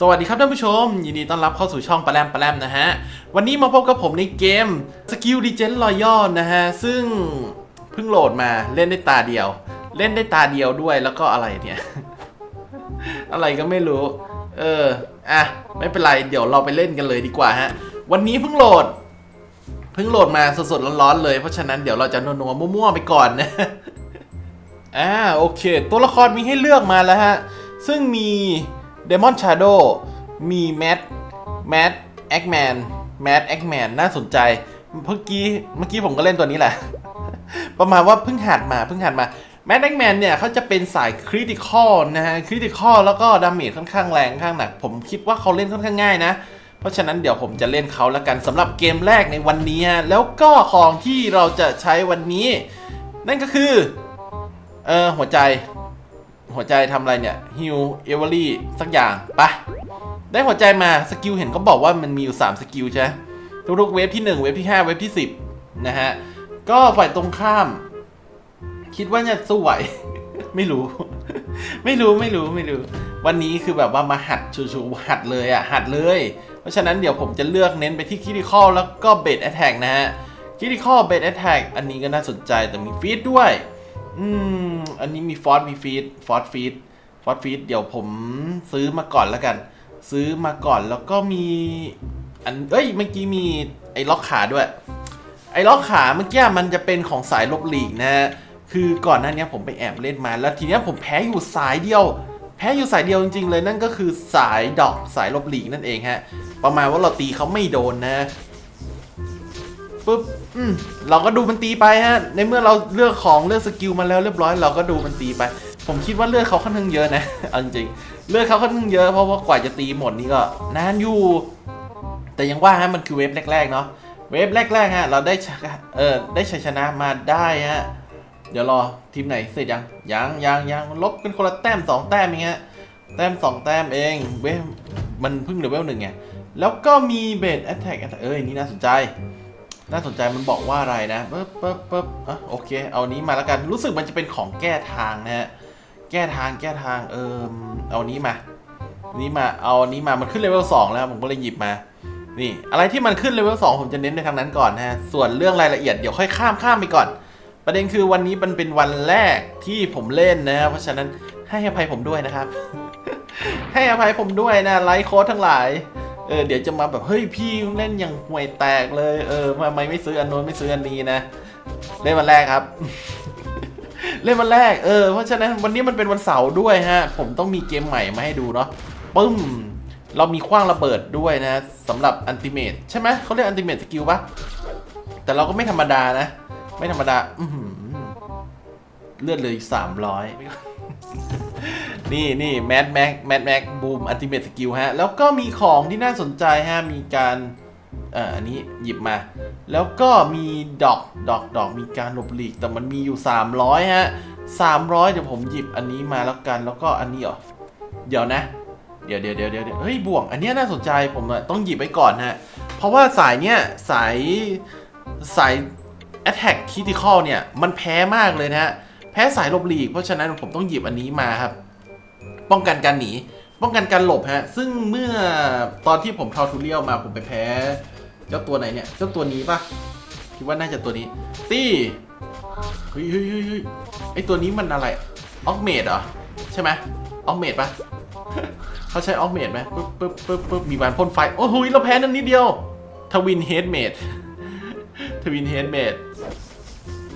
สวัสดีครับท่านผู้ชม ยินดีต้อนรับเข้าสู่ช่องปลาแรมปลาแรมนะฮะ วันนี้มาพบกับผมในเกม Skill Legend Royal นะฮะ ซึ่งเพิ่งโหลดมาเล่นได้ตาเดียว เล่นได้ตาเดียวด้วยแล้วก็อะไรเนี่ย อะไรก็ไม่รู้ เออ อะ ไม่เป็นไร เดี๋ยวเราไปเล่นกันเลยดีกว่าฮะ วันนี้เพิ่งโหลด เพิ่งโหลดมาสดๆร้อนๆเลยเพราะฉะนั้นเดี๋ยวเราจะนัวๆมั่วๆไปก่อนนะอ่าโอเค ตัวละครมีให้เลือกมาแล้วฮะ ซึ่งมี เดมอนชาร์โดมีแมทแมทแอ็กแมนแมทแอ็กแมนน่าสนใจเมื่อกี้เมื่อกี้ผมก็เล่นตัวนี้แหละ ประมาณว่าเพิ่งหัดมาเพิ่งหัดมาแมทแอ็กแมนเนี่ยเขาจะเป็นสายคริติคอลนะฮะคริติคอลแล้วก็ดาเมจค่อนข้างแรงค่อนข้างหนัก ผมคิดว่าเขาเล่นค่อนข้างง่ายนะ เพราะฉะนั้นเดี๋ยวผมจะเล่นเขาแล้วกันสำหรับเกมแรกในวันนี้ แล้วก็ของที่เราจะใช้วันนี้ นั่นก็คือ เออหัวใจ หัวใจทำอะไรเนี่ยฮิวเอเวอรี่สักอย่างไปะได้หัวใจมาสกิลเห็นเขาบอกว่ามันมีอยู่3สกิลใช่ทุกๆเวฟที่ 1 เวฟที่ 5 เวฟที่ 10 นะฮะ ก็ฝ่ายตรงข้าม คิดว่าจะสู้ไหว ไม่รู้ ไม่รู้ไม่รู้ไม่รู้ วันนี้คือแบบว่ามาหัดชูๆหัดเลยอะหัดเลย เพราะฉะนั้นเดี๋ยวผมจะเลือกเน้นไปที่คิ t ิคอลแล้วก็เบ d แอ t แทกนะฮะคิ t ิคอลเบ d แอ t แทกอันนี้ก็น่าสนใจแต่มีฟีดด้วย อืม อันนี้มีฟอสมีฟีดฟอสฟีดฟอสฟีดเดี๋ยวผมซื้อมาก่อนแล้วกัน ซื้อมาก่อนแล้วก็มี อันเอ้ยเมื่อกี้มีไอ้ล็อกขาด้วย ไอ้ล็อกขาเมื่อกี้มันจะเป็นของสายลบหลีกนะฮะคือก่อนหน้านี้ผมไปแอบเล่นมาแล้วทีนี้ผมแพ้อยู่สายเดียว แพ้อยู่สายเดียวจริงๆเลยนั่นก็คือสายดอกสายลบหลีกนั่นเองฮะ ประมาณว่าเราตีเขาไม่โดนนะ ปุ๊บอืมเราก็ดูมันตีไปฮะ ในเมื่อเราเลือกของเลือกสกิลมาแล้วเรียบร้อยเราก็ดูมันตีไป ผมคิดว่าเลือกเขาค่อนข้างเยอะนะเอาจริงๆเลือกเขาค่อนข้างเยอะเพราะว่ากว่าจะตีหมดนี่ก็นานอยู่ แต่ยังว่าฮะมันคือเวฟแรกๆเนาะเวฟแรกๆฮะเราได้ชนะเออได้ชัยชนะมาได้ฮะเดี๋ยวรอทีมไหนเสร็จยังยังยังยังลบกันคนละแต้มสองแต้มเองฮะแต้มสองแต้มเองเวฟมันเพิ่งเลเวลหนึ่งไงแล้วก็มีเบสแอตแทกเอ้ยนี่น่าสนใจ น่าสนใจมันบอกว่าอะไรนะปึ๊บปึ๊บปึ๊บอะโอเค เอานี้มาแล้วกัน รู้สึกมันจะเป็นของแก้ทางนะฮะ แก้ทางแก้ทางเออเอานี้มา นี้มา เอานนี้มา มันขึ้นเลเวล2แล้ว ผมก็เลยหยิบมา นี่ อะไรที่มันขึ้นเลเวล2ผมจะเน้นในทางนั้นก่อนนะฮะ ส่วนเรื่องรายละเอียดเดี๋ยวค่อยข้ามข้ามไปก่อน ประเด็นคือวันนี้มันเป็นวันแรกที่ผมเล่นนะ เพราะฉะนั้นให้อภัยผมด้วยนะครับ ให้อภัยผมด้วยนะไลค์โค้ดทั้งหลาย เออเดี๋ยวจะมาแบบเฮ้ยพี่เล่นอย่างห่วยแตกเลย เออทำไมไม่ซื้ออันโน้นไม่ซื้ออันนี้นะเล่นวันแรกครับ เล่นวันแรกเออเพราะฉะนั้นวันนี้มันเป็นวันเสาร์ด้วยฮะ ผมต้องมีเกมใหม่มาให้ดูเนาะปึ้มเรามีคว้างระเบิดด้วยนะสำหรับอันติเมตใช่ไหมเขาเรียกอันติเมตสกิลปะแต่เราก็ไม่ธรรมดานะ ไม่ธรรมดาอือหือเลือดเลยสามร้อย นี่นี่แมดแม็กแมดแม็กบูมอัลติเมทสกิลฮะ แล้วก็มีของที่น่าสนใจฮะ มีการเอ่ออันนี้หยิบมา แล้วก็มีดอกดอกดอกมีการหลบหลีก แต่มันมีอยู่ 300 ฮะ 300 เดี๋ยวผมหยิบอันนี้มาแล้วกัน แล้วก็อันนี้เหรอ เดี๋ยวนะ เดี๋ยวเดี๋ยวเดี๋ยวเดี๋ยวเฮ้ย บ่วง อันนี้น่าสนใจผมต้องหยิบไว้ก่อนฮะ เพราะว่าสายเนี้ยสายสาย Attack Critical เนี่ย มันแพ้มากเลยนะฮะ พ้สายหลบหลีก เพราะฉะนั้นผมต้องหยิบอันนี้มาครับ ป้องกันการหนี ป้องกันการหลบฮะ ซึ่งเมื่อตอนที่ผมทอทูเรียลมาผมไปแพ้ เจ้าตัวไหนเนี่ย เจ้าตัวนี้ปะคิดว่าน่าจะตัวนี้ตี้เฮ้ยเฮ้ยเฮ้ยเฮ้ยไอตัวนี้มันอะไรออกเมดเหรอ ใช่ไหมออกเมดปะเขาใช้ออกเมดไหมปึ๊บปึ๊บปึ๊บปึ๊บมีบานพ่นไฟ โอ้โหเราแพ้นั่นนิดเดียว ทวินเฮดเมดทวินเฮดเมด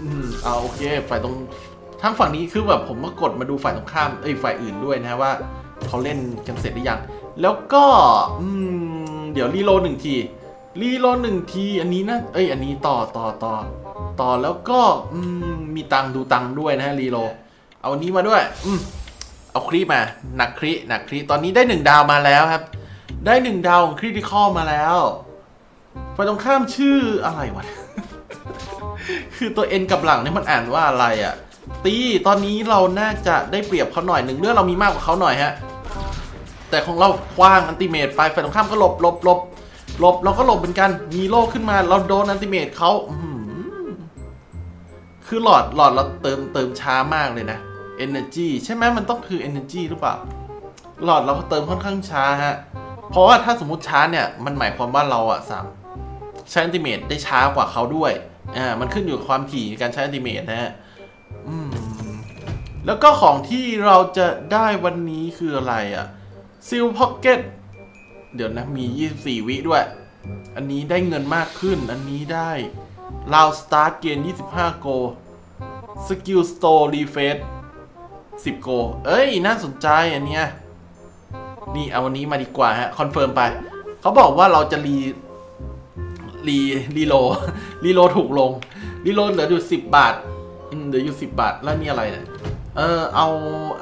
อืมเอาโอเค ฝ่ายตรง ทางฝั่งนี้คือแบบผมก็กดมาดูฝ่ายตรงข้ามเอ้ยฝ่ายอื่นด้วยนะว่าเขาเล่นกันเสร็จหรือยัง แล้วก็อืมเดี๋ยวรีโลหนึ่งทีรีโลหนึ่งทีอันนี้นะเอ้ยอันนี้ต่อต่อต่อต่อแล้วก็อืมมีตังดูตังด้วยนะฮะรีโลเอาอันนี้มาด้วยอืมเอาคลิปมาหนักคลิหนักคลิตอนนี้ได้หนึ่งดาวมาแล้วครับ ได้หนึ่งดาวของคริติคอลมาแล้วฝ่ายตรงข้ามชื่ออะไรวะคือตัว N กับหลังนี่มันอ่านว่าอะไรอะ่ะ ตีตอนนี้เราน่าจะได้เปรียบเขาหน่อยหนึ่งเรื่องเรามีมากกว่าเขาหน่อยฮะ แต่ของเราคว้างอันติเมตไปฝ่ายตรงข้ามก็หลบหลบหลบหลบเราก็หลบเหมือนกัน มีโล่ขึ้นมาเราโดนอันติเมตเขาคือหลอดหลอดเราเติมเติมช้ามากเลยนะ Energy ใช่ไหมมันต้องคือ Energy หรือเปล่า หลอดเราเติมค่อนข้างช้าฮะ เพราะว่าถ้าสมมติช้าเนี่ย มันหมายความว่าเราอะสามใช้อันติเมตได้ช้ากว่าเขาด้วยอ่ามันขึ้นอยู่ความถี่การใช้อันติเมตนะฮะ แล้วก็ของที่เราจะได้วันนี้คืออะไรอะซิลพ็อกเก็ตเดี๋ยวนะมี 24 วิด้วย อันนี้ได้เงินมากขึ้น อันนี้ได้ลาวสตาร์ทเกณฑ์25 โกสกิลสโตร์รีเฟส10 โก เอ้ย น่าสนใจอันเนี้ยนี่เอาวันนี้มาดีกว่าฮะ คอนเฟิร์มไป เขาบอกว่าเราจะรี รี รีโล รีโลถูกลง รีโลเหลืออยู่ 10 บาทเหลืออยู่ 10 บาท แล้วนี่อะไรเนี่ย เออเอา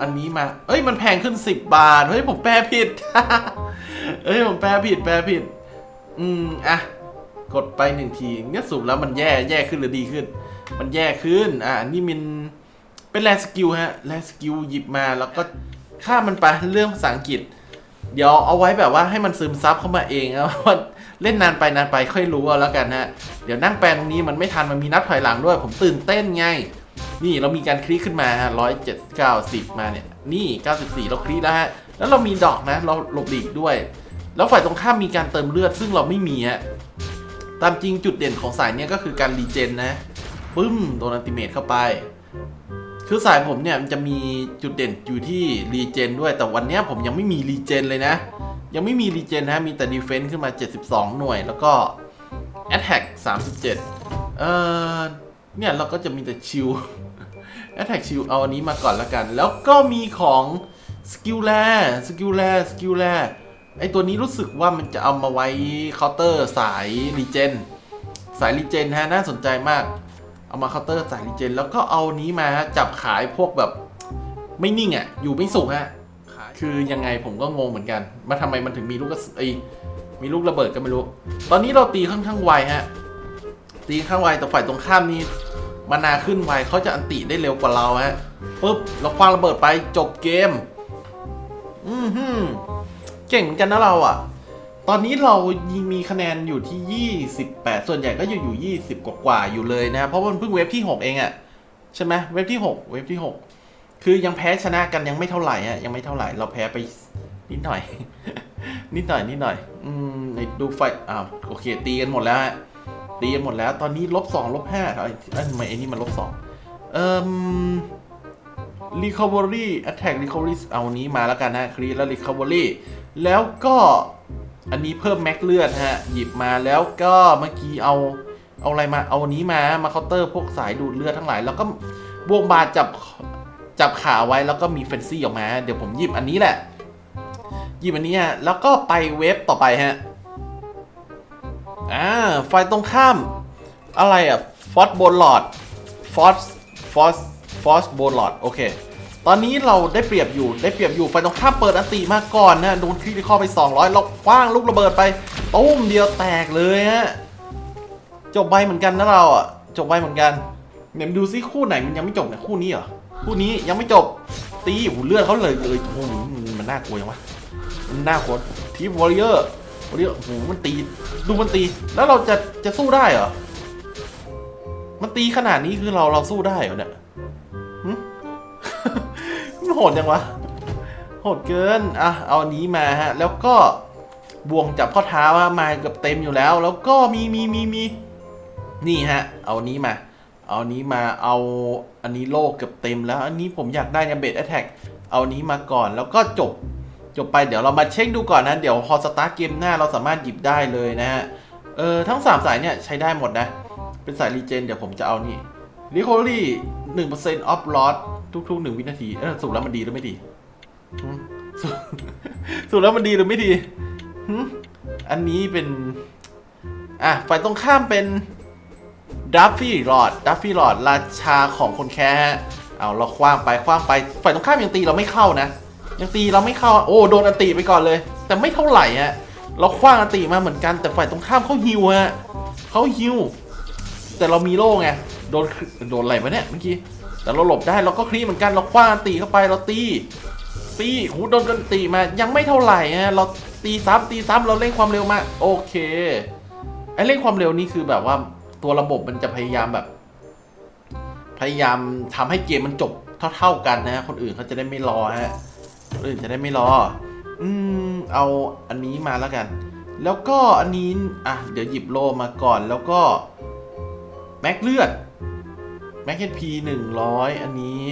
อันนี้มา เอ้ยมันแพงขึ้น 10 บาท เฮ้ยผมแปลผิด เอ้ยผมแปลผิดแปลผิด อืมอะกดไปหนึ่งทีเนี่ยสรุปแล้วมันแย่แย่ขึ้นหรือดีขึ้น มันแย่ขึ้น อะนี่มันเป็นแลสกิลฮะแลสกิลหยิบมาแล้วก็ข้ามมันไปเรื่องภาษาอังกฤษ เดี๋ยวเอาไว้แบบว่าให้มันซึมซับเข้ามาเองนะว่าเล่นนานไปนานไปค่อยรู้เอาแล้วกันฮะ เดี๋ยวนั่งแปลตรงนี้มันไม่ทันมันมีนับถอยหลังด้วย ผมตื่นเต้นไง นี่เรามีการคลิกขึ้นมาฮะร้อยเจ็ดเก้าสิบมาเนี่ย นี่เก้าสิบสี่เราคลิกแล้วฮะ แล้วเรามีดอกนะ เราหลบหลีกด้วย แล้วฝ่ายตรงข้ามมีการเติมเลือด ซึ่งเราไม่มีฮะ ตามจริงจุดเด่นของสายเนี้ยก็คือการรีเจนนะปึ้มโดนอันติเมตเข้าไป คือสายผมเนี่ยมันจะมีจุดเด่นอยู่ที่รีเจนด้วย แต่วันเนี้ยผมยังไม่มีรีเจนเลยนะ ยังไม่มีรีเจนนะมีแต่ดีเฟนซ์ขึ้นมา 72 หน่วย แล้วก็แอ t แทก37 เอ่อ เนี่ยเราก็จะมีแต่ชิลแอ t แทกชิลเอาอันนี้มาก่อนแล้วกัน แล้วก็มีของสกิลแลสกิลแลสกิลแลไอตัวนี้รู้สึกว่ามันจะเอามาไว้เคาน์เตอร์สายรีเจนสายรีเจนฮะน่าสนใจมาก เอามาเคาน์เตอร์สายรีเจนแล้วก็เอานี้มาฮะจับขายพวกแบบไม่นิ่งอะ อยู่ไม่สุกฮะคือยังไงผมก็งงเหมือนกันมาทำไมมันถึงมีลูกกระสุนไอยมีลูกระเบิดก็ไม่รู้ ตอนนี้เราตีค่อนข้างไวฮะ ตีข้างไวแต่ฝ่ายตรงข้ามนี่มานาขึ้นไวเขาจะอันติได้เร็วกว่าเราฮะปุ๊บเราคว้างระเบิดไปจบเกม อือหือเก่งเหมือนกันนะเราอะ ตอนนี้เรายิมีคะแนนอยู่ที่ 28 ส่วนใหญ่ก็อยู่อยู่ 20 กว่ากว่าๆอยู่เลยนะ เพราะวันเพิ่งเว็บที่ 6 เองอะ่ะ ใช่ไหมเว็บที่ 6 เว็บที่ 6 คือยังแพ้ชนะกันยังไม่เท่าไหร่อะยังไม่เท่าไหร่เราแพ้ไปนิดหน่อย นิดหน่อยนิดหน่อย อืมในดูไฟอ้าวโอเคตีกันหมดแล้วฮะ ตีหมดแล้ว ตอนนี้ลบสองลบห้าเอ้ทำไมไอ้นี่มันลบสองเอ่ม recovery attack recovery เอานี้มาแล้วกันนะครีแล้ว recovery แล้วก็อันนี้เพิ่มแม็กเลือดฮะ หยิบมาแล้วก็เมื่อกี้เอาเอาอะไรมาเอาอันนี้มามาเคาน์เตอร์พวกสายดูดเลือดทั้งหลาย แล้วก็บวงบาจับจับขาไว้แล้วก็มีเฟนซี่ออกมา เดี๋ยวผมหยิบอันนี้แหละหยิบอันนี้ฮะแล้วก็ไปเว็บต่อไปฮะ อ่าไฟตรงข้าม อะไรอะ ฟอสโบนหลอดฟอสฟอสฟอสโบนหลอดโอเค ตอนนี้เราได้เปรียบอยู่ได้เปรียบอยู่ไฟตรงข้ามเปิดอัติมาก่อนนะโดนคริติคอไป 200เราคว้างลูกระเบิดไปตุ้มเดียวแตกเลยฮะจบไปเหมือนกันนะเราอะจบไปเหมือนกันเนี่ยดูซิคู่ไหนมันยังไม่จบเนี่ยคู่นี้เหรอคู่นี้ยังไม่จบตีหูเลือดเขาเลยเลยโอ้โหมันน่ากลัวยังวะมันน่ากลัวทีมวอริเออร์ วอริเออร์โอ้โหมันตีดูมันตี แล้วเราจะจะสู้ได้เหรอ มันตีขนาดนี้คือเราเราสู้ได้เหรอเนี่ยหึมันโหดยังวะโหดเกินอะเอาอันนี้มาฮะ แล้วก็บ่วงจับข้อเท้าฮะมาเกือบเต็มอยู่แล้ว แล้วก็มีมีมีมีนี่ฮะ เอาอันนี้มา เอาอันนี้มาเอาอันนี้โลกเกือบเต็มแล้ว อันนี้ผมอยากได้เนี่ยเบสแอทแทกเอาอันนี้มาก่อนแล้วก็จบ จบไปเดี๋ยวเรามาเช็คดูก่อนนะ เดี๋ยวพอสตาร์ทเกมหน้าเราสามารถหยิบได้เลยนะฮะ เออทั้ง 3 สายเนี่ยใช้ได้หมดนะ เป็นสายรีเจนเดี๋ยวผมจะเอานี่ Recovery 1% of loss ทุกๆ 1 วินาที เออสรุปแล้วมันดีหรือไม่ดีสรุปสรุปแล้วมันดีหรือไม่ดี อันนี้เป็น อะฝ่ายตรงข้ามเป็นดัฟฟี่หลอดดัฟฟี่หลอดราชาของคนแค่เอาเราคว้างไปคว้างไป ฝ่ายตรงข้ามยังตีเราไม่เข้านะ ยังตีเราไม่เข้าโอ้โดนอันตีไปก่อนเลย แต่ไม่เท่าไหร่ฮะเราคว้างอันตีมาเหมือนกันแต่ฝ่ายตรงข้ามเขาฮิวฮะเขาฮิวแต่เรามีโล่ไงโดนโดนอะไรวะเนี่ยเมื่อกี้แต่เราหลบได้เราก็คลีเหมือนกันเราคว้างอันตีเข้าไปเราตีตีหูโดนกันตีมายังไม่เท่าไหร่ฮะเราตีซ้ำตีซ้ำเราเร่งความเร็วมาโอเคไอเร่งความเร็วนี่คือแบบว่าตัวระบบมันจะพยายามแบบ พยายามทำให้เกมมันจบเท่า ๆกันนะฮะคนอื่นเขาจะได้ไม่รอฮะ คนอื่นจะได้ไม่รอ อืม เอาอันนี้มาแล้วกัน แล้วก็อันนี้ อะ เดี๋ยวหยิบโลมาก่อน แล้วก็ แม็กเลือด แม็กเฮดพีหนึ่งร้อยอันนี้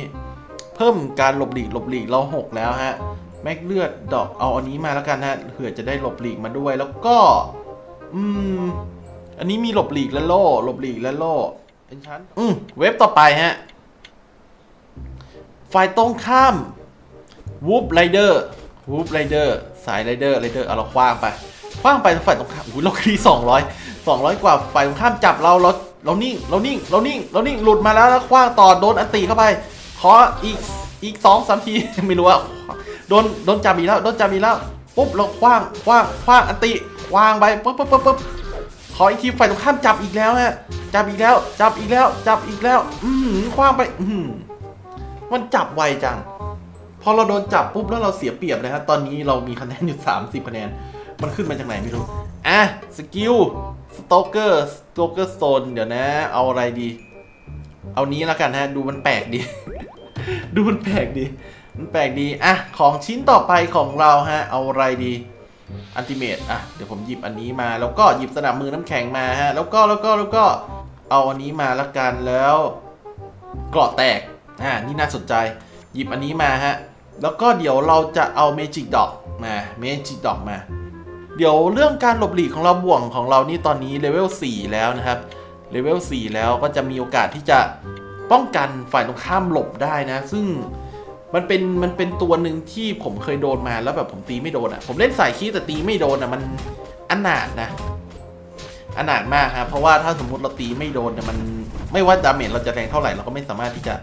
เพิ่มการหลบหลีกหลบหลีกเราหกแล้วฮะ แม็กเลือดดอก เอาอันนี้มาแล้วกันฮะ เผื่อจะได้หลบหลีกมาด้วย แล้วก็ อืม อันนี้มีหลบหลีกและโล่ หลบหลีกและโล่เป็นชั้น อืม เว็บต่อไปฮะ ฝ่ายตรงข้าม วูฟไรเดอร์วูฟไรเดอร์สายไรเดอร์ไรเดอร์เอาเราคว้างไปคว้างไปฝ่ายตรงข้ามอุ้ยเราคีสองร้อยสองร้อยกว่าฝ่ายตรงข้ามจับเราเราเรานิ่งเรานิ่งเรานิ่งเรานิ่งหลุดมาแล้วแล้วคว้างต่อโดนอันตีเข้าไปขออีกอีกสองสามทีไม่รู้ว่าโดนโดนจับอีกแล้วโดนจับอีกแล้วปุ๊บเราคว้างคว้างคว้างอันติคว้างไปปุ๊บปุ๊บปุ๊บปุ๊บขออีกทีฝ่ายตรงข้ามจับอีกแล้วฮะจับอีกแล้ว จับอีกแล้ว จับอีกแล้ว อือหือคว้างไป อือหือมันจับไวจัง อเราโดนจับปุ๊บแล้วเราเสียเปรียบนะฮะตอนนี้เรามีคะแนนอยู่ 30 คะแนน มันขึ้นมาจากไหนไม่รู้ อะ สกิล สโตเกอร์ สโตเกอร์โซน เดี๋ยวนะ เอาอะไรดี เอานี้แล้วกันฮะ ดูมันแปลกดี ดูมันแปลกดี มันแปลกดี อะ ของชิ้นต่อไปของเราฮะ เอาอะไรดี อันติเมตอะ เดี๋ยวผมหยิบอันนี้มา แล้วก็หยิบสนับมือน้ำแข็งมาฮะ แล้วก็ แล้วก็ แล้วก็ เอาอันนี้มาละกัน แล้วเกราะแตก อ่า นี่น่าสนใจ หยิบอันนี้มาฮะ แล้วก็เดี๋ยวเราจะเอาเมจิกดอกมาเมจิกดอกมา เดี๋ยวเรื่องการหลบหลีกของเราบ่วงของเรานี่ตอนนี้เลเวล4แล้วนะครับเลเวล4แล้วก็จะมีโอกาสที่จะป้องกันฝ่ายตรงข้ามหลบได้นะ ซึ่งมันเป็นมันเป็นตัวหนึ่งที่ผมเคยโดนมาแล้วแบบผมตีไม่โดนอะ ผมเล่นสายคีแต่ตีไม่โดนอะมันอนาถนะอนาถมากครับเพราะว่าถ้าสมมุติเราตีไม่โดนเนี่ยมันไม่ว่าดาเมจเราจะแรงเท่าไหร่เราก็ไม่สามารถที่จะ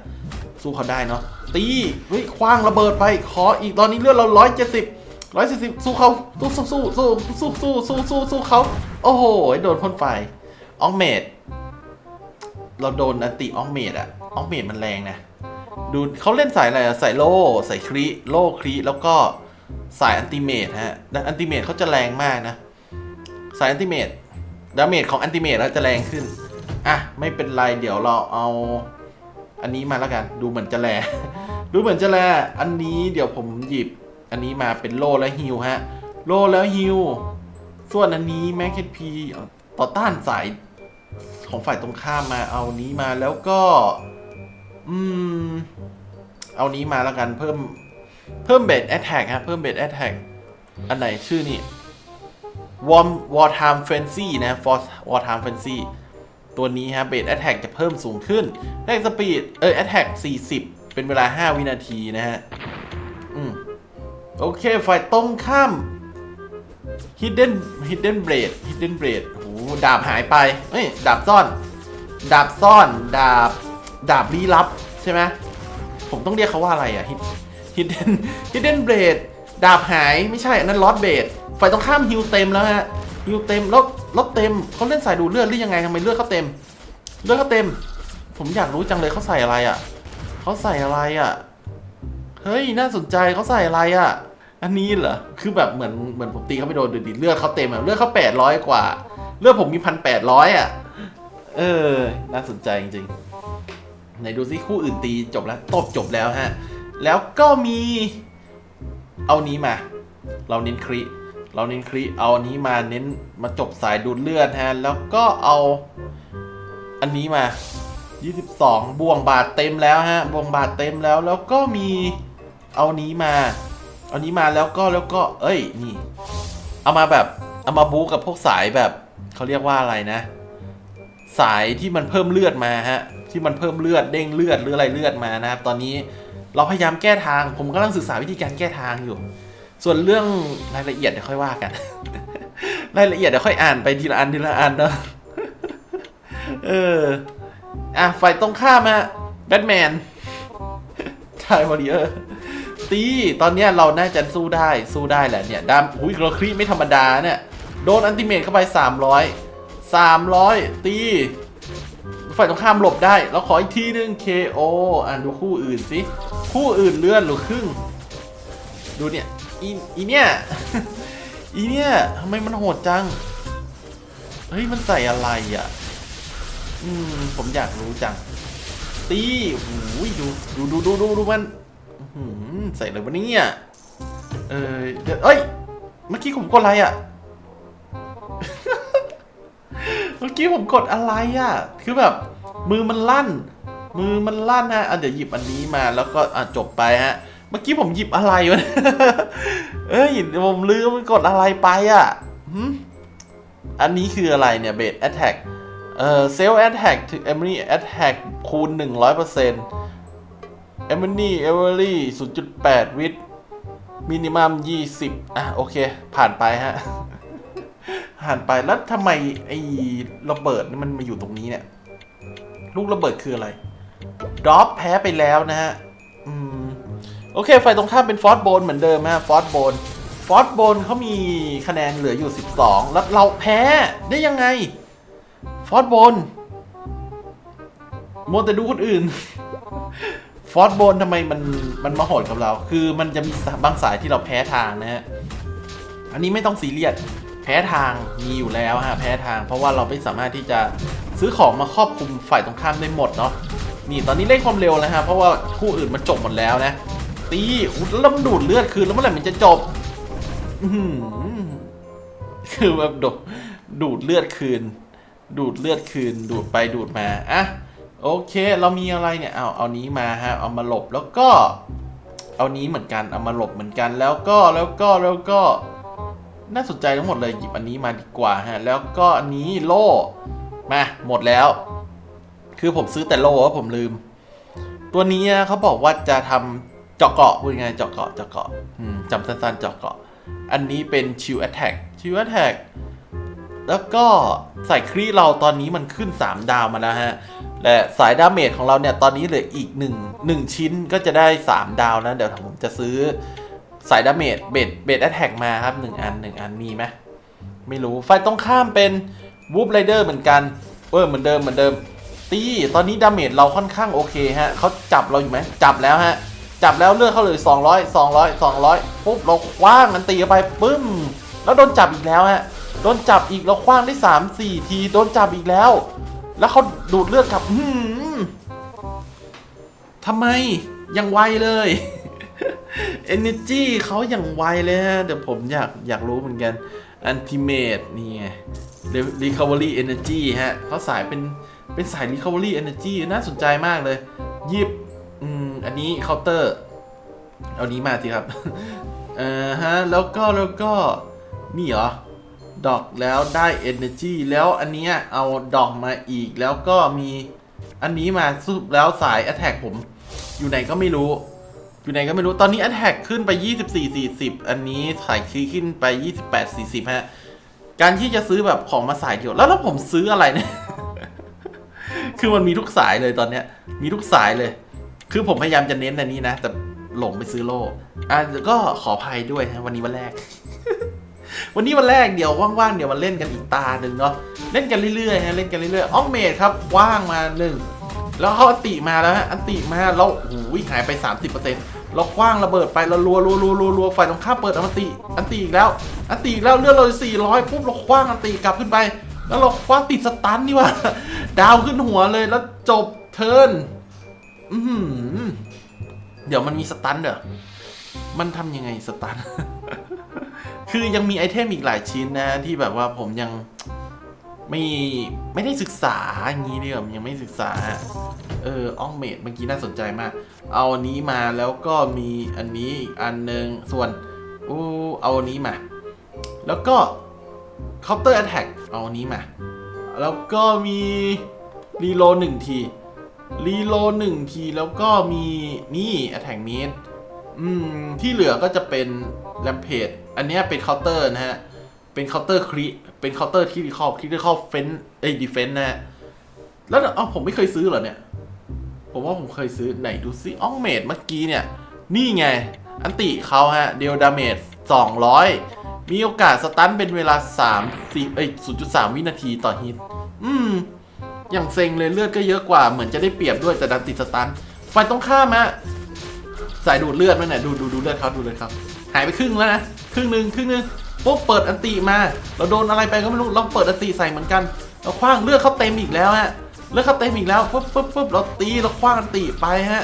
สู้เขาได้เนาะ ตีเฮ้ยคว้างระเบิดไปขออีกตอนนี้เลือดเราร้อยเจ็ดสิบร้อยสี่สิบสู้เขาสู้สู้สู้สู้สู้สู้สู้สู้สู้เขาโอ้โหโดนพ่นไฟออกเมดเราโดนอันติออกเมดอะออกเมดมันแรงนะดูเขาเล่นสายอะไรอะสายโล่สายครีโล่ครีแล้วก็สายอันติเมตฮะแต่อันติเมตเขาจะแรงมากนะ สายอันติเมตดาเมจของอันติเมตแล้วจะแรงขึ้นอะไม่เป็นไรเดี๋ยวเราเอาอันนี้มาแล้วกัน ดูเหมือนจะแรง ดูเหมือนจะแรงอันนี้เดี๋ยวผมหยิบอันนี้มาเป็นโลและฮิวฮะ โลแล้วฮิว ส่วนอันนี้แม็กเคพีต่อต้านสายของฝ่ายตรงข้ามมาเอานี้มาแล้วก็ อืม เอานี้มาแล้วกันเพิ่ม เพิ่มเบสแอ t แทกฮะ เพิ่มเบสแอ t แทกอันไหนชื่อนี่ Warm War Time Frenzy นะ For War Time Frenzy ตัวนี้ฮะเบสแอ t แทกจะเพิ่มสูงขึ้นแรงสปีดเออแอ t แทก40 เป็นเวลา 5 วินาทีนะฮะ อืม โอเค ฝ่ายตรงข้าม Hidden Hidden Blade Hidden Blade โอ้โหดาบหายไปเอ้ย ดาบซ่อน ดาบซ่อน ดาบ ดาบลี้ลับ ใช่ไหม ผมต้องเรียกเขาว่าอะไรอะ Hidden Hidden Blade ดาบหายไม่ใช่อันนั้นลอสเบดฝ่ายตรงข้ามฮิวเต็มแล้วฮะฮิวเต็มลบลบเต็มเขาเล่นสายดูเลือดหรือยังไงทำไมเลือดเขาเต็ม เลือดเขาเต็ม ผมอยากรู้จังเลยเขาใส่อะไรอะ เขาใส่อะไรอะ เฮ้ย น่าสนใจเขาใส่อะไรอะ อันนี้เหรอ คือแบบเหมือนเหมือนผมตีเขาไม่โดนดูดิเลือดเขาเต็มอะเลือดเขาแปดร้อยกว่า เลือดผมมีพันแปดร้อยอะ เออ น่าสนใจจริงๆ ไหนดูซิคู่อื่นตีจบแล้วตบจบแล้วฮะ แล้วก็มี เอานี้มา เราเน้นคริเราเน้นคริเอาอันนี้มาเน้นมาจบสายดูดเลือดฮะ แล้วก็เอาอันนี้มา 22 บวงบาทเต็มแล้วฮะ บวงบาทเต็มแล้ว แล้วก็มีเอานี้มา เอานี้มาแล้วก็แล้วก็ เอ้ย นี่ เอามาแบบ เอามาบู๊กับพวกสายแบบ เขาเรียกว่าอะไรนะ สายที่มันเพิ่มเลือดมาฮะ ที่มันเพิ่มเลือดเด้งเลือดหรืออะไรเลือดมานะครับ ตอนนี้เราพยายามแก้ทาง ผมกำลังศึกษาวิธีการแก้ทางอยู่ ส่วนเรื่องรายละเอียดเดี๋ยวค่อยว่ากัน รายละเอียดเดี๋ยวค่อยอ่านไปทีละอันทีละอันเนาะเออ อะฝ่ายตรงข้ามฮะแบทแมนชายวอริเออร์ตีตอนเนี้ยเราน่าจะสู้ได้สู้ได้แหละเนี่ยดามอุ้ยเราครีไม่ธรรมดาเนี่ย โดนอันติเมตเข้าไป 300 300 ตี ฝ่ายตรงข้ามหลบได้แล้วขออีกทีนึง KO อ่านดูคู่อื่นสิ คู่อื่นเลื่อนหรือครึ่ง ดูเนี่ย อีอีเนี่ย อีเนี่ยทำไมมันโหดจัง เฮ้ย มันใส่อะไรอะ อืมผมอยากรู้จัง ตีโอ้ยดูดูดูดูดูดูมันหือใส่อะไรวะเนี่ยเออเดี๋ยวเอ้ย เมื่อกี้ผมกดอะไรอะ่ะ เมื่อกี้ผมกดอะไรอะ่ะ คือแบบ มือมันลั่น มือมันลั่นฮะอะเดี๋ยวหยิบอันนี้มาแล้วก็อะจบไปฮะ เมื่อกี้ผมหยิบอะไรวะเอ้ยผมลืมกดอะไรไปอะอันนี้คืออะไรเนี่ยเบสแอตแทก เอ่อเซลแอตแทกถึงเอมิลี่แอตแทกคูณ 100%เอมิลี่เอเวอรี่0.8 วิทมินิมัม 20 อะ โอเค ผ่านไปฮะ ผ่านไปแล้วทำไม ไอ้ระเบิดนี่มันมาอยู่ตรงนี้เนี่ย ลูกระเบิดคืออะไรดรอปแพ้ไปแล้วนะฮะ อืม โอเค ไฟตรงข้ามเป็นฟอสโบนเหมือนเดิมฮะฟอสโบนฟอสโบนเขามีคะแนนเหลืออยู่ 12 แล้วเราแพ้ได้ยังไง อสโบนมัวแต่ดูคนอื่น ฟอสโบนทำไมมันมันมาโหดกับเรา คือมันจะมีบางสายที่เราแพ้ทางนะฮะ อันนี้ไม่ต้องซีเรียส แพ้ทางมีอยู่แล้วฮะ แพ้ทาง เพราะว่าเราไม่สามารถที่จะซื้อของมาครอบคลุมฝ่ายตรงข้ามได้หมดเนาะ นี่ตอนนี้เร่งความเร็วแล้วฮะ เพราะว่าคู่อื่นมันจบหมดแล้วนะ ตีอุ๊ยแล้วมันดูดเลือดคืนแล้วเมื่อไหร่มันจะจบอืคือแบบดูดเลือดคืน ดูดเลือดคืนดูดไปดูดมาอะโอเค เรามีอะไรเนี่ยเอาเอานี้มาฮะเอามาหลบแล้วก็ เอานี้เหมือนกันเอามาหลบเหมือนกันแล้วก็แล้วก็แล้วก็น่าสนใจทั้งหมดเลยหยิบอันนี้มาดีกว่าฮะแล้วก็อันนี้โล่มาหมดแล้ว คือผมซื้อแต่โล่ว่าผมลืม ตัวนี้อะเขาบอกว่าจะทำเจาะเกาะพูดง่ายเจาะเกาะเจาะเกาะจำสั้นๆเจาะเกาะ อันนี้เป็นชิวแอ t แทกชิวแอ t แทก แล้วก็ใส่ครีเราตอนนี้มันขึ้น 3 ดาวมาแล้วฮะ และสายดาเมจของเราเนี่ยตอนนี้เหลืออีก 1 1 ชิ้นก็จะได้ 3 ดาวนะ เดี๋ยวผมจะซื้อสายดาเมจเบ็ดเบ็ดแอ t แทกมาครับ 1 อัน 1 อันมีไหมไม่รู้ไฟตรงข้ามเป็นวูฟไรเดอร์เหมือนกันเออเหมือนเดิมเหมือนเดิม ตีตอนนี้ดาเมจเราค่อนข้างโอเคฮะเขาจับเราอยู่ไหมจับแล้วฮะจับแล้วเลือดเขาเลย200 200 200ปุ๊บเราคว้างมันตีไปปึ้ม แล้วโดนจับอีกแล้วฮะ โดนจับอีกเราคว้างได้3 4ทีโดนจับอีกแล้ว แล้วเขาดูดเลือดกลับหืมทำไมยังไวเลย Energy เขาอย่างไวเลยฮะเดี๋ยวผมอยากอยากรู้เหมือนกัน Ultimate นี่ไง Recovery Energy ฮะเขาสายเป็นเป็นสาย Recovery Energy น่าสนใจมากเลยยิบอืมอันนี้เคาน์เตอร์เอานี้มาสิครับเออฮะแล้วก็แล้วก็นี่เหรอ ดอกแล้วได้ Energy แล้วอันเนี้ยเอาดอกมาอีกแล้วก็มีอันนี้มาสรุปแล้วสาย Attack ผม อยู่ไหนก็ไม่รู้ อยู่ไหนก็ไม่รู้ตอนนี้ Attack ขึ้นไป 24 40 อันนี้สายคีขึ้นไป 28 40ฮะการที่จะซื้อแบบของมาสายเดียวแล้วแล้วผมซื้ออะไรเนี่ย คือมันมีทุกสายเลยตอนเนี้ย มีทุกสายเลย คือผมพยายามจะเน้นอันนี้นะ แต่หลงไปซื้อโล่อะก็ขออภัยด้วยนะวันนี้วันแรก วันนี้วันแรกเดี๋ยวว่างๆเดี๋ยวมาเล่นกันอีกตาหนึ่งเนาะเล่นกันเรื่อยๆฮะเล่นกันเรื่อยๆอ้องเมดครับว่างมาหนึ่งแล้วเขาอันติมาแล้วฮะอันติมาแล้วโอ้โหหายไป 30%เราคว้างระเบิดไปเรารัวรัวรัวรัวรัวฝ่ายตรงข้ามเปิดอันติ อันติอีกแล้ว อันติอีกแล้วเลือดเรา400ปุ๊บเราคว้างอันติกลับขึ้นไป แล้วเราคว้างติดสตันนี่ว่าดาวขึ้นหัวเลยแล้วจบเทิร์นเดี๋ยวมันมีสตันเด้อมันทำยังไงสตัน คือยังมีไอเทมอีกหลายชิ้นนะที่แบบว่าผมยังไม่ไม่ได้ศึกษาอย่างนี้ดียวยังไม่ศึกษา เอออองเมดเมื่อกี้น่าสนใจมาก เอาอันนี้มาแล้วก็มีอันนี้อีกอันหนึ่งส่วนอู้เอาอันนี้มา แล้วก็ counter attack เอาอันนี้มา แล้วก็มีรีโลหนึ่งทีรีโลหนึ่งทีแล้วก็มีนี่ attack m e d อืมที่เหลือก็จะเป็น rampage อันเนี้ยเป็น counter นะฮะ เป็นเคาน์เตอร์ครีเป็นเคาน์เตอร์ที่รีคอลครีคอลเฟนเอ้ยดีเฟนนะฮะ แล้วเอ้าผมไม่เคยซื้อเหรอเนี่ย ผมว่าผมเคยซื้อไหนดูซิอ้องเมดเมื่อกี้เนี่ย นี่ไง อันติเขาฮะ เดลดาเมจ200 มีโอกาสสตันเป็นเวลา 3 4เอ้ย0.3 วินาทีต่อฮิต อืม อย่างเซ็งเลยเลือดก็เยอะกว่าเหมือนจะได้เปรียบด้วยแต่ดันติดสตันฝ่ายตรงข้ามฮะ สายดูดเลือดมั้ยเนี่ยดูดูดูเลือดเขาดูเลยครับ หายไปครึ่งแล้วนะครึ่งหนึ่งครึ่งหนึ่งปุ๊บเปิดอันติมา เราโดนอะไรไปก็ไม่รู้เราเปิดอันติใส่เหมือนกัน เราคว้างเลือดเขาเต็มอีกแล้วฮะเลือดเขาเต็มอีกแล้วปุ๊บปุ๊บปุ๊บเราตีเราคว้างอันติไปฮะ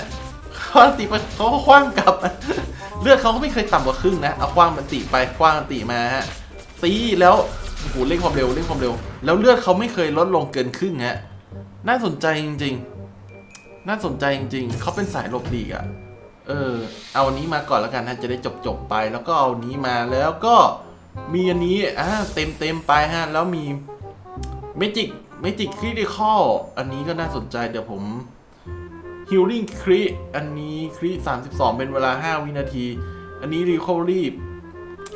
คว้างอันติไปเขาก็คว้างกลับ เลือดเขาก็ไม่เคยต่ำกว่าครึ่งนะเอาคว้างมันติไปคว้างมันติมาฮะตีแล้วโอ้โหเร่งความเร็วเร่งความเร็ว แล้วเลือดเขาไม่เคยลดลงเกินครึ่งฮะน่าสนใจจริง ๆ น่าสนใจจริง ๆเขาเป็นสายลบหลีอะ เออ เอาอันนี้มาก่อนแล้วกันฮะจะได้จบจบไป แล้วก็เอาอันนี้มาแล้วก็มีอันนี้อ่าเต็มเต็มไปฮะ แล้วมีเมจิกเมจิกคริติคอลอันนี้ก็น่าสนใจเดี๋ยวผม Healing คริอันนี้คริ32 เป็นเวลา 5 วินาที อันนี้ Recovery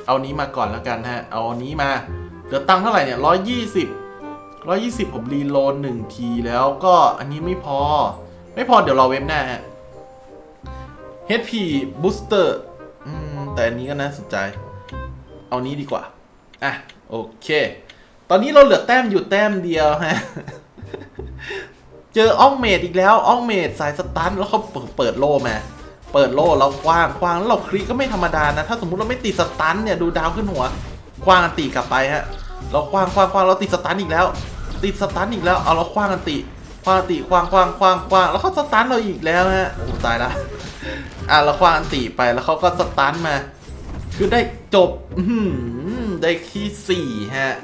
เอานี้มาก่อนแล้วกันฮะ เอาอันนี้มาเหลือตังเท่าไหร่เนี่ย 120 120 ผมรีโหลด1ทีแล้วก็อันนี้ไม่พอ ไม่พอเดี๋ยวรอเว็บหน้าฮะ HP Booster อืมแต่อันนี้ก็น่าสนใจ เอานี้ดีกว่า อะ โอเค ตอนนี้เราเหลือแต้มอยู่แต้มเดียวฮะ เจออ้องเมดอีกแล้วอ้องเมดสายสตันแล้วเขาเปิดโล่มา เปิดโล่เราคว้างคว้างแล้วเราคลิกก็ไม่ธรรมดานะ ถ้าสมมุติเราไม่ติดสตันเนี่ยดูดาวขึ้นหัวคว้างอันติกลับไปฮะ เราคว้างคว้างคว้างเราติดสตันอีกแล้ว ติดสตันอีกแล้ว เอาเราคว้างอันติคว้างอันติคว้างคว้างคว้างคว้างแล้วเขาสตันเราอีกแล้วฮะ โอ้ตายละ อะเราคว้างอันติไปแล้วเขาก็สตันมา คือได้จบอืได้ที่สี่ฮะ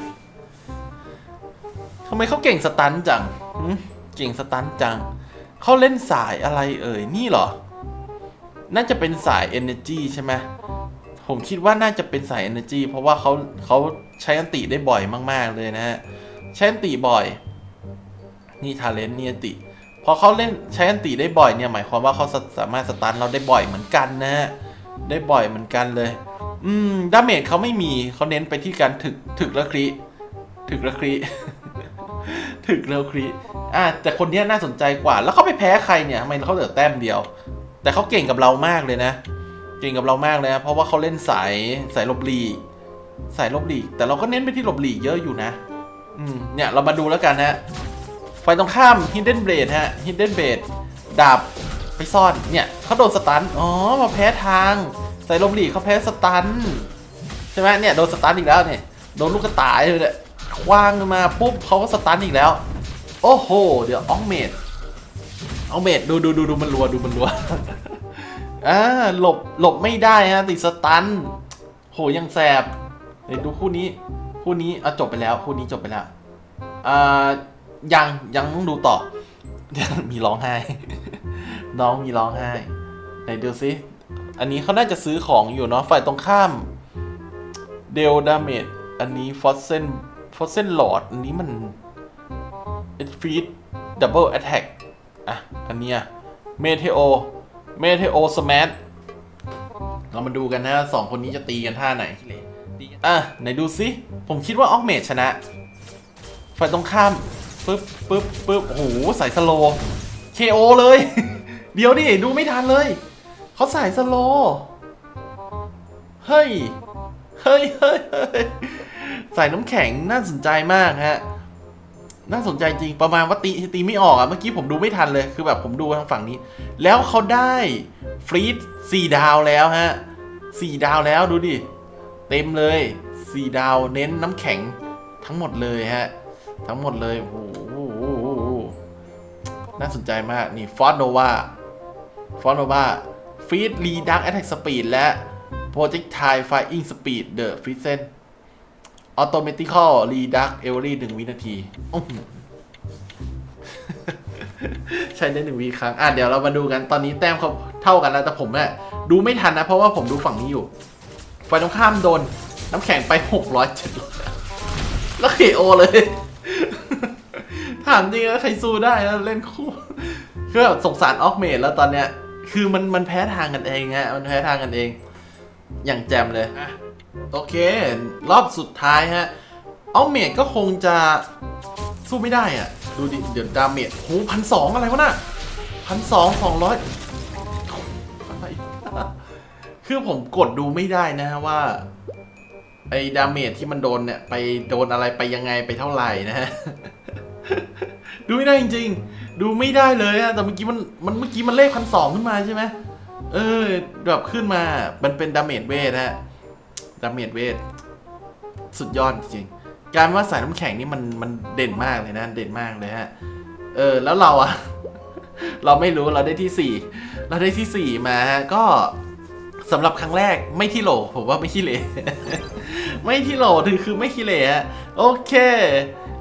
ทำไมเขาเก่งสตันจังเก่งสตันจัง เขาเล่นสายอะไรเอ่ย นี่เหรอ น่าจะเป็นสาย Energy ใช่ไหมผมคิดว่าน่าจะเป็นสาย Energy เพราะว่าเขาเขาใช้อันติได้บ่อยมาก ๆ เลยนะฮะ ใช้อันติบ่อย นี่ทาเลนนี่อันติ พอเขาเล่นใช้อันติได้บ่อยเนี่ยหมายความว่าเขาสามารถสตันเราได้บ่อยเหมือนกันนะฮะได้บ่อยเหมือนกันเลย อืมดาเมจเขาไม่มีเขาเน้นไปที่การถึกถึกละคริถึกละคริถึกล้วคริอะแต่คนนี้น่าสนใจกว่า แล้วเขาไปแพ้ใครเนี่ยทำไมเขาเหลือแต้มเดียว แต่เขาเก่งกับเรามากเลยนะ เก่งกับเรามากเลยนะเพราะว่าเขาเล่นสายสายลบหลีสายลบหลีแต่เราก็เน้นไปที่ลบหลีเยอะอยู่นะ อืมเนี่ยเรามาดูแล้วกันฮะ ไฟตรงข้าม Hidden Blade ฮะ Hidden Blade ดาบไปซ่อนเนี่ยเขาโดนสตันอ๋อมาแพ้ทาง ใสายหลบหลีเขาแพ้สตันใช่ไหมเนี่ยโดนสตันอีกแล้วเนี่ยโดนลูกกระต่ายเลยเนี่ยคว้างมาปุ๊บเขาก็สตันอีกแล้ว โอ้โห เดี๋ยวอองเมดอองเมดดูดูดูดูมันรัวดูมันรัวอ่าหลบหลบไม่ได้ฮะติดสตันโหยังแสบเดี๋ยวดูคู่นี้ คู่นี้อะจบไปแล้ว คู่นี้จบไปแล้วอ่า ยังยังต้องดูต่อยังมีร้องไห้ น้องมีร้องไห้ไหนดูซิอันนี้เขาน่าจะซื้อของอยู่เนาะฝ่ายตรงข้ามเดลดาเมจอันนี้ฟอสเซนฟอสเซนหลอดอันนี้มันเอ็ดฟีดดับเบิลแอตแทกอะ อันเนี้ยเมเทโอเมเทโอสมัทเรามาดูกันนะสองคนนี้จะตีกันท่าไหนอะ ไหนดูซิ ผมคิดว่าออกเมจชนะ ฝ่ายตรงข้าม ปึ๊บปึ๊บปึ๊บโอ้โหใส่สโลเคโอเลย เดี๋ยวดิดูไม่ทันเลย เขาใส่สโลเฮ้ยเฮ้ย เฮ้ยเฮ้ยใส่น้ำแข็งน่าสนใจมากฮะ น่าสนใจจริงประมาณว่าตีตีไม่ออกอะเมื่อกี้ผมดูไม่ทันเลย คือแบบผมดูทางฝั่งนี้ แล้วเขาได้ฟรีดสี่ดาวแล้วฮะสี่ดาวแล้วดูดิ เต็มเลยสี่ดาวเน้นน้ำแข็งทั้งหมดเลยฮะ ทั้งหมดเลยโอ้โห น่าสนใจมาก นี่ฟอสโนวาฟอสโนวาฟีดรีดักแอตแทกสปีดและโปรเจกต์ไทไฟอิงสปีดเดอะฟรีเซนออโตเมติคอลรีดักเอเวอรี่หนึ่งวินาทีใช้ได้หนึ่งวิครั้ง อะเดี๋ยวเรามาดูกัน ตอนนี้แต้มเขาเท่ากันแล้ว แต่ผมเนี่ยดูไม่ทันนะ เพราะว่าผมดูฝั่งนี้อยู่ฝ่ายตรงข้ามโดน น้ำแข็งไปหกร้อยเจ็ดแล้วเคโอเลย ถามจริงแล้วใครสู้ได้แล้วเล่นคู่คือแบบสงสารออกเมดแล้วตอนเนี้ย คือมันมันแพ้ทางกันเองฮะมันแพ้ทางกันเอง อย่างแจมเลยอะโอเค รอบสุดท้ายฮะออกเมดก็คงจะสู้ไม่ได้อะ ดูดิเดี๋ยวดาเมจโหพันสองอะไรวะน่ะพันสองสองร้อยอะไรคือผมกดดูไม่ได้นะฮะว่า ไอ้ดาเมจที่มันโดนเนี่ย ไปโดนอะไรไปยังไงไปเท่าไหร่นะฮะ ดูไม่ได้จริง ๆ ดูไม่ได้เลยอะแต่เมื่อกี้มันมันเมื่อกี้มันเลขพันสองขึ้นมาใช่ไหมเออแบบขึ้นมา มันเป็นดาเมจเวทฮะดาเมจเวทสุดยอดจริงๆการว่าสายน้ำแข็งนี่มันมันเด่นมากเลยนะ เด่นมากเลยฮะ เออ แล้วเราอะเราไม่รู้เราได้ที่สี่เราได้ที่สี่มาฮะ ก็สำหรับครั้งแรกไม่ที่โหลผมว่าไม่ขี้เหร่ไม่ที่โหลถือคือไม่ขี้เหร่ฮะ โอเค